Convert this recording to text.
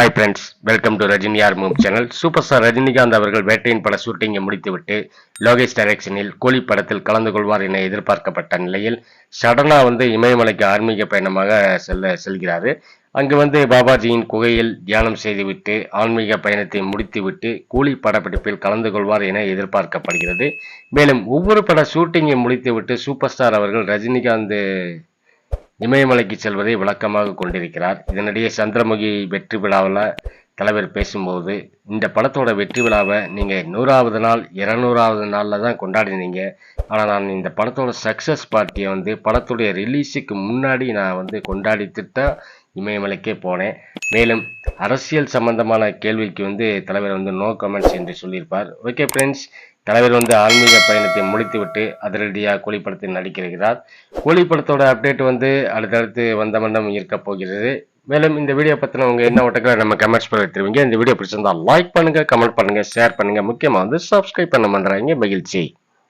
Hi friends welcome to Rajini R channel super star Rajinikanth அவர்கள் வேட்டையின் பட ஷூட்டிங்கை முடித்துவிட்டு லோகேஷ் டைரக்ஷனில் கூலி படத்தில் கலந்து கொள்வார் என எதிர்பார்க்கப்பட்ட நிலையில் சடனாக வந்து இமயமலைக்கு ஆன்மீக பயணமாக செல்ல செல்கிறார். அங்கு வந்து பாபாஜியின் குகையில் தியானம் செய்துவிட்டு ஆன்மீக பயணத்தை முடித்துவிட்டு கூலி படப்பிடிப்பில் கலந்து கொள்வார் என எதிர்பார்க்கப்படுகிறது. மேலும் ஒவ்வொரு பட ஷூட்டிங்கை முடித்துவிட்டு சூப்பர் ஸ்டார் அவர்கள் ரஜினிகாந்த் இமயமலைக்கு செல்வதை விளக்கமாக கொண்டிருக்கிறார். இதனிடையே சந்திரமுகி வெற்றி விழாவில் தலைவர் பேசும்போது இந்த படத்தோட வெற்றி விழாவை நீங்கள் நூறாவது நாள் இரநூறாவது நாளில் தான் கொண்டாடினீங்க. ஆனால் நான் இந்த படத்தோட சக்ஸஸ் பார்ட்டியை வந்து படத்துடைய ரிலீஸுக்கு முன்னாடி நான் வந்து கொண்டாடிட்டு தான் இமயமலைக்கே போனேன். மேலும் அரசியல் சம்பந்தமான கேள்விக்கு வந்து தலைவர் வந்து நோ கமெண்ட்ஸ் என்று சொல்லியிருப்பார். ஓகே ஃப்ரெண்ட்ஸ் தலைவர் வந்து ஆன்மீக பயணத்தை முடித்துவிட்டு அதிரடியாக கூலி படத்தில் நடிக்கிறார் கூலி படத்தோட அப்டேட் வந்து அடுத்தடுத்து வந்த மண்டம் இருக்கப் போகிறது. மேலும் இந்த வீடியோ பற்றின உங்கள் என்ன ஓட்டங்களை நம்ம கமெண்ட்ஸ் பண்ணி தெரிவிங்க. இந்த வீடியோ பிடிச்சிருந்தா லைக் பண்ணுங்கள் கமெண்ட் பண்ணுங்கள் ஷேர் பண்ணுங்க. முக்கியமாக வந்து சப்ஸ்கிரைப் பண்ண மறந்துறாங்க மகிழ்ச்சி.